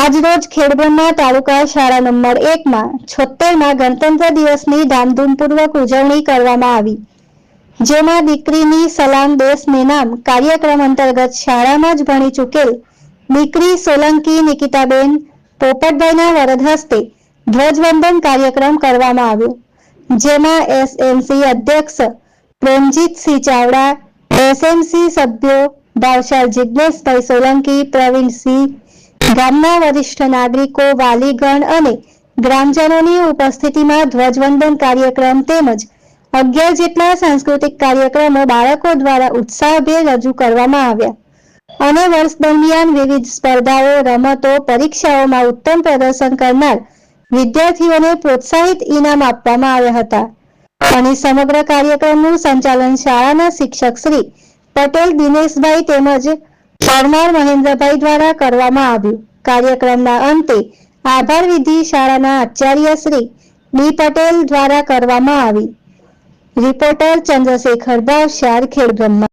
આજરોજ ખેડબ્રહ્મા તાલુકા શાળા નંબર એકમાં છોતેરમાં ગણતંત્ર દિવસની ધામધૂમપૂર્વક ઉજવણી કરવામાં આવી, જેમાં દીકરીની સલામ દેશને નામ કાર્યક્રમ અંતર્ગત શાળામાં જ ભણી ચૂકેલ દીકરી સોલંકી નિકિતાબેન પોપટભાઈના વરદ હસ્તે ધ્વજવંદન કાર્યક્રમ કરવામાં આવ્યો, જેમાં એસએમસી અધ્યક્ષ પ્રેમજીતસિંહ ચાવડા, એસએમસી સભ્યો ભાવશાળ જિજ્ઞેશભાઈ સોલંકી, પ્રવીણસિંહ ગામના વરિષ્ઠ નાગરિકો, વાલીગણ અને ગ્રામજનોની ઉપસ્થિતિમાં ધ્વજવંદન કાર્યક્રમ તેમજ અગિયાર જેટલા સાંસ્કૃતિક કાર્યક્રમો બાળકો દ્વારા ઉત્સાહભેર રજૂ કરવામાં આવ્યા. અને વર્ષ દરમિયાન વિવિધ સ્પર્ધાઓ, રમતો, પરીક્ષાઓમાં ઉત્તમ પ્રદર્શન કરનાર વિદ્યાર્થીઓને પ્રોત્સાહિત ઇનામ આપવામાં આવ્યા હતા. અને સમગ્ર કાર્યક્રમનું સંચાલન શાળાના શિક્ષક શ્રી પટેલ દિનેશભાઈ તેમજ પરમાર મહેન્દ્રભાઈ દ્વારા કરવામાં આવ્યું. કાર્યક્રમના અંતે આભાર વિધિ શાળાના આચાર્ય શ્રી ડી પટેલ દ્વારા કરવામાં આવી. રિપોર્ટર ચંદ્રશેખર ભાવશાર ખેડબ્રહ્મા